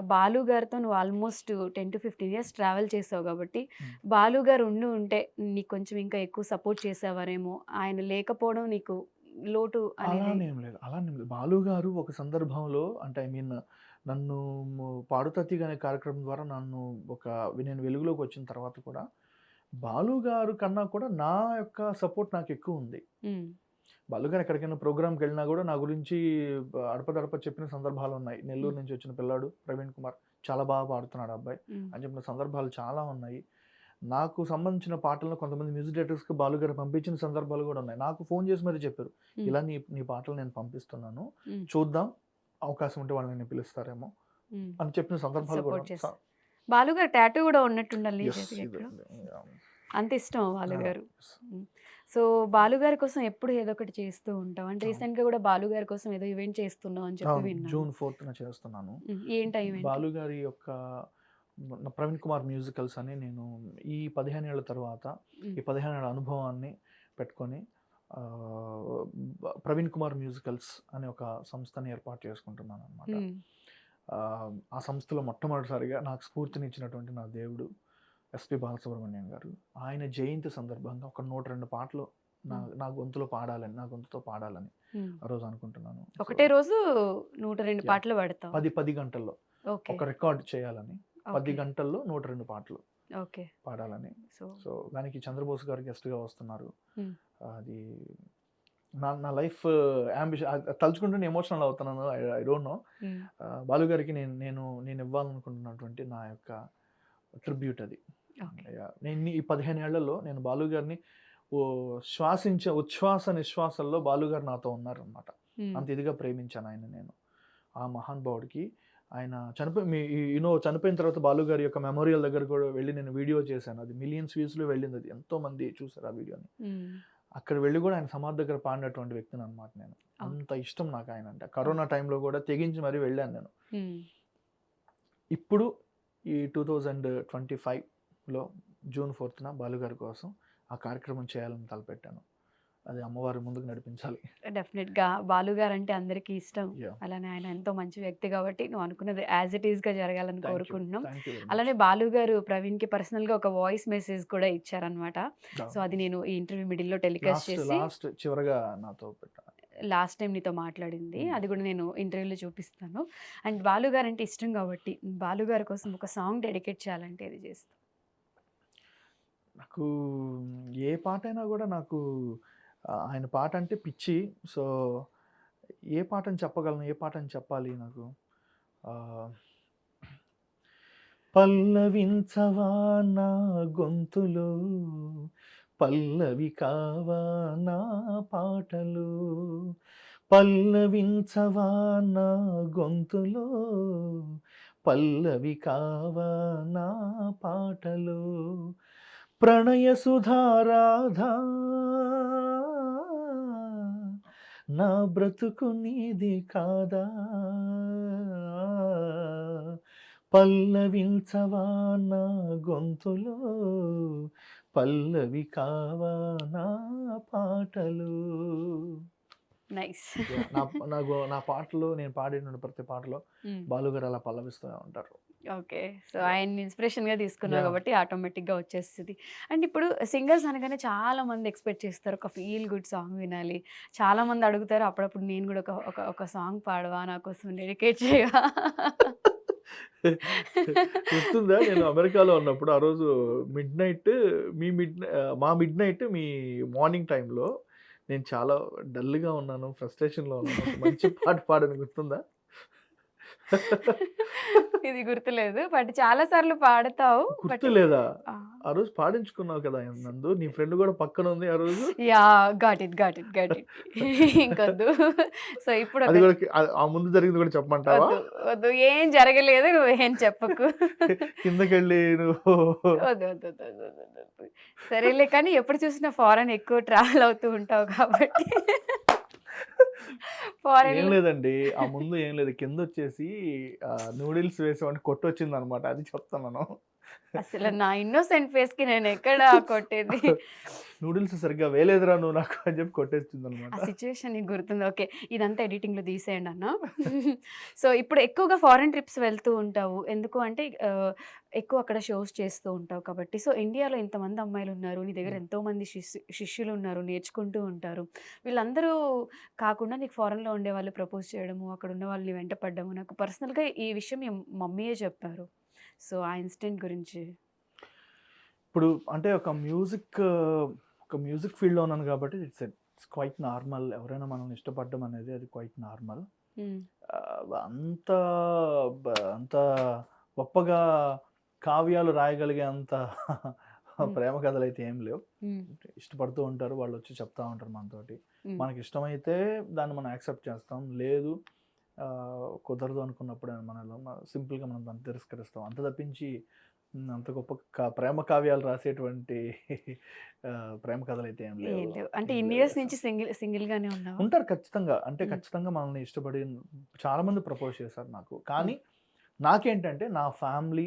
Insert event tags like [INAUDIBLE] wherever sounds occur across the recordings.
బాలు గారితో నువ్వు almost ten to fifteen years travel చేసావు కాబట్టి. బాలు గారు ఉండి ఉంటే నీకు కొంచెం ఇంకా ఎక్కువ సపోర్ట్ చేసేవారేమో. ఆయన లేకపోవడం నీకు లోటు అనేది అలానేం లేదు. అలానేం లేదు. బాలు గారు ఒక సందర్భంలో అంటే ఐ మీన్ నన్ను ము- పాడుతతి అనే కార్యక్రమం ద్వారా నన్ను ఒక నేను వెలుగులోకి వచ్చిన తర్వాత కూడా బాలు గారు కన్నా కూడా నా యొక్క సపోర్ట్ నాకు ఎక్కువ ఉంది. ఉమ్, బాలు గారు ఎక్కడికైనా ప్రోగ్రామ్కి వెళ్ళినా కూడా నా గురించి అడపదడప చెప్పిన సందర్భాలు ఉన్నాయి. నెల్లూరు నుంచి వచ్చిన పిల్లాడు ప్రవీణ్ కుమార్ చాలా బాగా పాడుతున్నాడు అబ్బాయి. అని చెప్పిన సందర్భాలు చాలా ఉన్నాయి. నాకు సంబంధించిన పాటలను కొంతమంది మ్యూజిక్ డైరెక్టర్స్కి బాలు గారు పంపించిన సందర్భాలు కూడా ఉన్నాయి. నాకు ఫోన్ చేసి మరీ చెప్పారు. ఇలా నీ నీ పాటలు నేను పంపిస్తున్నాను. చూద్దాం. అవకాశం ఉంటే వాళ్ళని పిలుస్తారేమో ఉమ్. అని చెప్పిన సందర్భాలు కూడా సపోర్ట్ చేస్తా బాలు గారు టాటూ కూడా ఉన్నట్టుండాలి. అంత ఇష్టం బాలు Yeah, గారు. yes. సో బాలు గారి కోసం ఎప్పుడు ఏదో ఒకటి చేస్తూ ఉంటాం. అంటే. రీసెంట్గా కూడా బాలు గారి కోసం ఏదో ఈవెంట్ చేస్తున్నావు అని చెప్పి విన్నాను జూన్ ఫోర్త్న చేస్తున్నాను. ఏంటి ఈవెంట్? బాలు గారి యొక్క ప్రవీణ్ కుమార్ మ్యూజికల్స్ అని నేను ఈ పదిహేను ఏళ్ళ తర్వాత. ఈ పదిహేను ఏళ్ళ అనుభవాన్ని పెట్టుకొని ప్రవీణ్ కుమార్ మ్యూజికల్స్ అనే ఒక సంస్థని ఏర్పాటు చేసుకుంటున్నాను అనమాట ఆ సంస్థలో మొట్టమొదటిసారిగా నాకు స్ఫూర్తినిచ్చినటువంటి నా దేవుడు ఎస్పి బాలసుబ్రహ్మణ్యం గారు. ఆయన జయంతి సందర్భంగా ఒక నూట రెండు పాటలు నా నా గొంతులో పాడాలని నా గొంతుతో పాడాలని. ఆ రోజు అనుకుంటున్నాను. ఒకటే రోజు నూట రెండు. పాటలు పాడతావు. పది పది గంటల్లో ఒక రికార్డ్ చేయాలని పది. గంటల్లో నూట రెండు పాటలు ఓకే. పాడాలని. సో సో దానికి చంద్రబోస్ గారు గెస్ట్గా వస్తున్నారు. అది నా నా లైఫ్ అంబిషన్ తలుచుకుంటే ఎమోషనల్ అవుతున్నాను. I don't know. బాలు గారికి నేను నేను నేను ఇవ్వాలనుకుంటున్నటువంటి నా యొక్క ట్రిబ్యూట్ అది. నేను ఈ పదిహేను ఏళ్ళలో నేను బాలు గారిని ఓ శ్వాసించే ఉచ్ఛ్వాస నిశ్వాసల్లో బాలు గారు నాతో ఉన్నారనమాట అంత ఇదిగా ప్రేమించాను ఆయన నేను. ఆ మహానుభావుడికి ఆయన చనిపోయి మీ యూనో చనిపోయిన తర్వాత బాలు గారి యొక్క మెమోరియల్ దగ్గర కూడా వెళ్ళి నేను వీడియో చేశాను. అది మిలియన్స్ వ్యూస్లో వెళ్ళింది అది. ఎంతో మంది చూసారు ఆ వీడియోని. అక్కడ వెళ్ళి కూడా ఆయన సమాధి దగ్గర పాడినటువంటి వ్యక్తిని అనమాట నేను అంత ఇష్టం నాకు ఆయన అంటే. కరోనా టైంలో కూడా తెగించి మరీ వెళ్ళాను నేను. ఇప్పుడు ఈ టూ థౌజండ్ ట్వంటీ ఫైవ్లో జూన్ ఫోర్త్న బాలుగారి కోసం ఆ కార్యక్రమం చేయాలని తలపెట్టాను అది అమ్మవారి ముందుకు నడిపించాలి డెఫినెట్గా బాలు గారు అంటే అందరికీ ఇష్టం. అలానే ఆయన ఎంతో మంచి వ్యక్తి కాబట్టి నువ్వు అనుకున్నది యాజ్ ఇట్ ఈస్గా జరగాలని. కోరుకుంటున్నాం. అలానే బాలు గారు ప్రవీణ్కి పర్సనల్గా ఒక వాయిస్ మెసేజ్ కూడా ఇచ్చారనమాట. సో అది నేను ఈ ఇంటర్వ్యూ మిడిల్లో టెలికాస్ట్ చేసి లాస్ట్ చివరగా నాతో పెట్టాను లాస్ట్ టైం నీతో మాట్లాడింది. అది కూడా నేను ఇంటర్వ్యూలో చూపిస్తాను. అండ్ బాలు గారు అంటే ఇష్టం కాబట్టి బాలు గారి కోసం ఒక సాంగ్ డెడికేట్ చేయాలంటే ఇది చేస్తాను నాకు ఏ పాట అయినా కూడా నాకు ఆయన పాట అంటే పిచ్చి. సో ఏ పాటని చెప్పగలను ఏ పాటని చెప్పాలి నాకు? పల్లవించవా నా గొంతులో? పల్లవి కావా నా పాటలు? పల్లవించవా నా గొంతులో? పల్లవి కావా నా పాటలు? ప్రణయ సుధారాధా నా బ్రతుకు నీది కాదా? పల్లవించవా నా గొంతులో పల్లవి కావా నా పాటలు. నైస్. నా పాటలో నేను పాడిన ప్రతి పాటలో బాలుగారు అలా పల్లవిస్తూనే ఉంటారు. ఓకే. సో ఆయన ఇన్స్పిరేషన్గా తీసుకున్నావు Yeah. కాబట్టి ఆటోమేటిక్గా వచ్చేస్తుంది. అండ్ ఇప్పుడు సింగర్స్ అనగానే చాలా మంది ఎక్స్పెక్ట్ చేస్తారు ఒక ఫీల్ గుడ్ సాంగ్ వినాలి. చాలా మంది అడుగుతారు అప్పుడప్పుడు నేను కూడా ఒక ఒక ఒక సాంగ్ పాడవా నా కోసం డెడికేట్ చేయవా? గుర్తుందా? నేను అమెరికాలో ఉన్నప్పుడు ఆ రోజు మిడ్ నైట్ మీ మిడ్ మా మిడ్ నైట్ మీ మార్నింగ్ టైంలో నేను చాలా డల్గా ఉన్నాను ఫ్రస్ట్రేషన్లో ఉన్నాను. మంచి [LAUGHS] పాట పాడని గుర్తుందా? ఇది గుర్తులేదు. బట్ చాలా సార్లు పాడతావు. but- గుర్తు లేదా ఆ, రోజు పాడించుకున్నావు కదా నందు. నీ ఫ్రెండ్ కూడా పక్కన ఉంది ఆ రోజు. Yeah got it got it got it. ఇంకొద్దు. So ఇప్పుడు అది కూడా ఆ- ముందు జరిగింది కూడా చెప్పమంటావా? వద్దు ఏం జరగలేదు నువ్వు ఏం చెప్పకు. కిందకెళ్ళి నువ్వు. వద్దు వద్దు. సరేలే కానీ ఎప్పుడు చూసినా ఫారెన్ ఎక్కువ ట్రావెల్ అవుతూ ఉంటావు కాబట్టి. ఏం లేదండి. ఆ ముందు ఏం లేదు. కింద వచ్చేసి నూడిల్స్ వేసేవాడిని కొట్టొచ్చింది అనమాట అది చెప్తున్నాను అసలు నా ఇన్నోసెంట్ ఫేస్కి నేను ఎక్కడ కొట్టేది? నూడిల్స్ సరిగ్గా వేలేదురా నువ్వు నాకు అని చెప్పి కొట్టేస్తుంది ఆ అనమాట సిచ్యువేషన్ నీకు గుర్తుంది. ఓకే ఇదంతా ఎడిటింగ్లో తీసేయండి అన్న. [LAUGHS] సో ఇప్పుడు ఎక్కువగా ఫారెన్ ట్రిప్స్ వెళ్తూ ఉంటావు. ఎందుకు అంటే ఆ, ఎక్కువ అక్కడ షోస్ చేస్తూ ఉంటావు కాబట్టి. సో ఇండియాలో ఇంతమంది అమ్మాయిలు ఉన్నారు. నీ దగ్గర. ఎంతో మంది శిష్యు శిష్యులు ఉన్నారు నేర్చుకుంటూ ఉంటారు. వీళ్ళందరూ కాకుండా నీకు foreign లో ఉండే వాళ్ళు ప్రపోజ్ చేయడము అక్కడ ఉన్న వాళ్ళని వెంట పడ్డము. నాకు personal గా ఈ విషయం మమ్మీయే చెప్పారు. సో ఆ ఇన్సిడెంట్ గురించి. ఇప్పుడు అంటే ఒక మ్యూజిక్ ఒక మ్యూజిక్ ఫీల్డ్లో ఉన్నాను కాబట్టి ఇట్స్ ఇట్స్ క్వైట్ నార్మల్. ఎవరైనా మనల్ని ఇష్టపడడం అనేది అది క్వైట్ నార్మల్. అంత అంత గొప్పగా కావ్యాలు రాయగలిగే అంత ప్రేమ కథలు అయితే ఏం లేవు. ఇష్టపడుతూ ఉంటారు వాళ్ళు వచ్చి చెప్తా ఉంటారు మనతోటి. మనకి ఇష్టమైతే దాన్ని మనం యాక్సెప్ట్ చేస్తాం. లేదు కుదరదు అనుకున్నప్పుడు మనలో సింపుల్గా మనం దాన్ని తిరస్కరిస్తాం. అంత తప్పించి అంత గొప్ప ప్రేమ కావ్యాలు రాసేటువంటి ప్రేమ కథలు అయితే ఏం లేవు. అంటే ఇన్ని ఇయర్స్. నుంచి సింగిల్ సింగిల్ గానే ఉన్నావు? ఉంటారు ఖచ్చితంగా. అంటే. ఖచ్చితంగా మనల్ని ఇష్టపడి చాలా మంది ప్రపోజ్ చేశారు నాకు. కానీ నాకేంటంటే నా ఫ్యామిలీ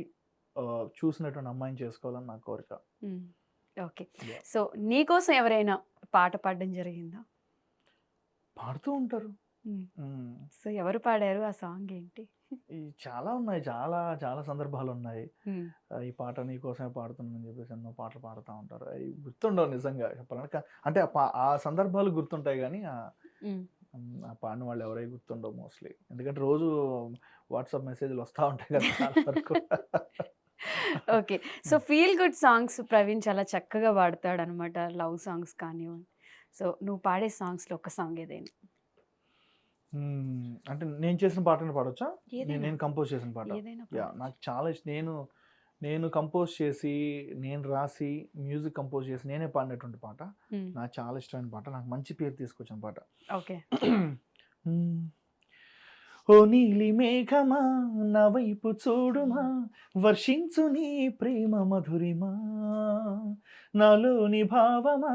చూసినటువంటి అమ్మాయిని చేసుకోవాలని నా కోరిక. ఓకే. సో నీకోసం ఎవరైనా పాట పాడడం జరిగిందా? పాడుతూ ఉంటారు. సో ఎవరు పాడారు ఆ సాంగ్ ఏంటి ఈ చాలా ఉన్నాయి. చాలా చాలా సందర్భాలు ఉన్నాయి ఈ పాట నీ కోసమే పాడుతున్నానని చెప్పేసి ఎన్నో పాటలు పాడుతూ ఉంటారు. అవి గుర్తుండవు నిజంగా చెప్పాలంటే. అంటే ఆ సందర్భాలు గుర్తుంటాయి కానీ ఆ- పాడిన వాళ్ళు ఎవరై గుర్తుండవు మోస్ట్లీ. ఎందుకంటే రోజు వాట్సాప్ మెసేజ్లు వస్తూ ఉంటాయి కదా చాలా వరకు. Okay. So feel good songs Praveen చాలా చక్కగా పాడతాడు అనమాట లవ్ సాంగ్స్ కానివ్వండి. సో నువ్వు పాడే సాంగ్స్లో ఒక సాంగ్ ఏదైనా. అంటే నేను చేసిన పాటను పాడొచ్చా? నేను- కంపోజ్ చేసిన పాట. యా. నాకు చాలా ఇష్టం. నేను నేను కంపోజ్ చేసి నేను రాసి మ్యూజిక్ కంపోజ్ చేసి నేనే పాడినటువంటి పాట. నాకు చాలా ఇష్టమైన పాట. నాకు మంచి పేరు తీసుకొచ్చిన పాట. ఓకే. [CLEARS THROAT] ఓ నీలి మేఘమా నా వైపు చూడుమా వర్షించు నీ ప్రేమ మధురిమా. నాలోని భావమా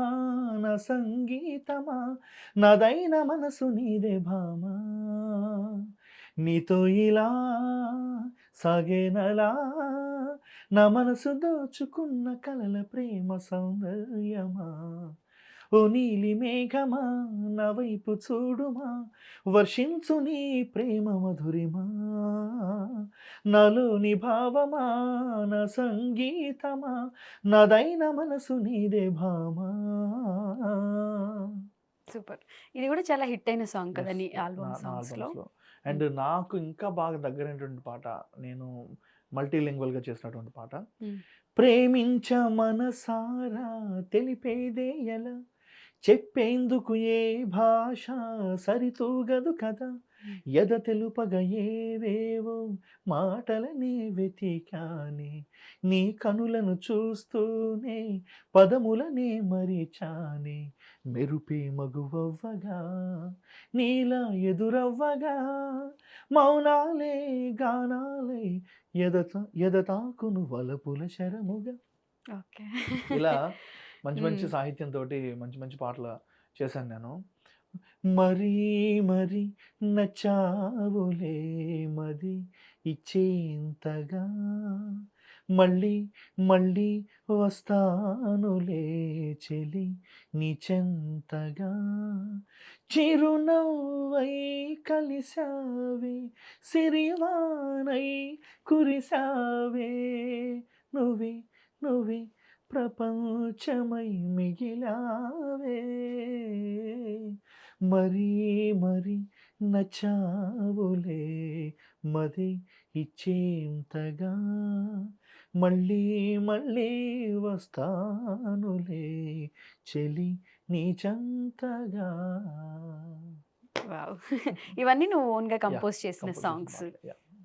నా సంగీతమా నాదైన మనసు నీదే భామా. నీతో ఇలా సాగేనలా నా మనసు దోచుకున్న కలల ప్రేమ సౌందర్యమా. ఓ నీలి మేఘమా నా వైపు చూడుమా వర్షించు నీ ప్రేమ మధురిమా. నాలోని భావమా నా సంగీతమా నాదైన మనసు నీదే భామా. సూపర్. ఇది కూడా చాలా హిట్ అయిన సాంగ్ కదా నీ ఆల్బమ్ సాంగ్స్లో అండ్ నాకు ఇంకా బాగా దగ్గరైనటువంటి పాట నేను మల్టీ గా చేసినటువంటి పాట. ప్రేమించ మనసారా తెలిపేదే ఎలా? చెప్పేందుకు ఏ భాష సరితూగదు కదా. ఎద తెలుపగ ఏవేవో మాటలనే వెతికానే నీ కనులను చూస్తూనే పదములనే మరిచానే. మెరుపే మగువవ్వగా నీలా ఎదురవ్వగా మౌనాలే గానాలే ఎదత ఎదతాకును వలపుల శరముగా. ఓకే. ఇలా [LAUGHS] మంచి మంచి. సాహిత్యంతో మంచి మంచి పాటలు చేశాను నేను. మరీ మరి నచ్చావులే మది ఇచ్చేంతగా. మళ్ళీ మళ్ళీ వస్తానులే చెలి నీ చెంతగా చిరునవ్వై కలిసావే సిరివానై కురిసావే నువ్వే నువ్వే ప్రపంచమై మిగిలావే. మరీ మరి నచ్చావులే మది ఇచ్చేంతగా. మళ్ళీ మళ్ళీ వస్తానులే చెలి నీ చంతగా వావ్. [LAUGHS] ఇవన్నీ నువ్వు ఓన్గా కంపోజ్ చేసిన సాంగ్స్.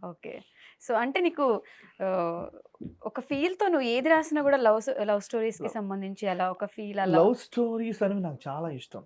ఓకే సో అంటే నీకు ఒక ఫీల్తో నువ్వు ఏది రాసినా కూడా లవ్ లవ్ స్టోరీస్కి. సంబంధించి అలా ఒక ఫీల్ అలా లవ్ స్టోరీస్ అనేవి నాకు చాలా ఇష్టం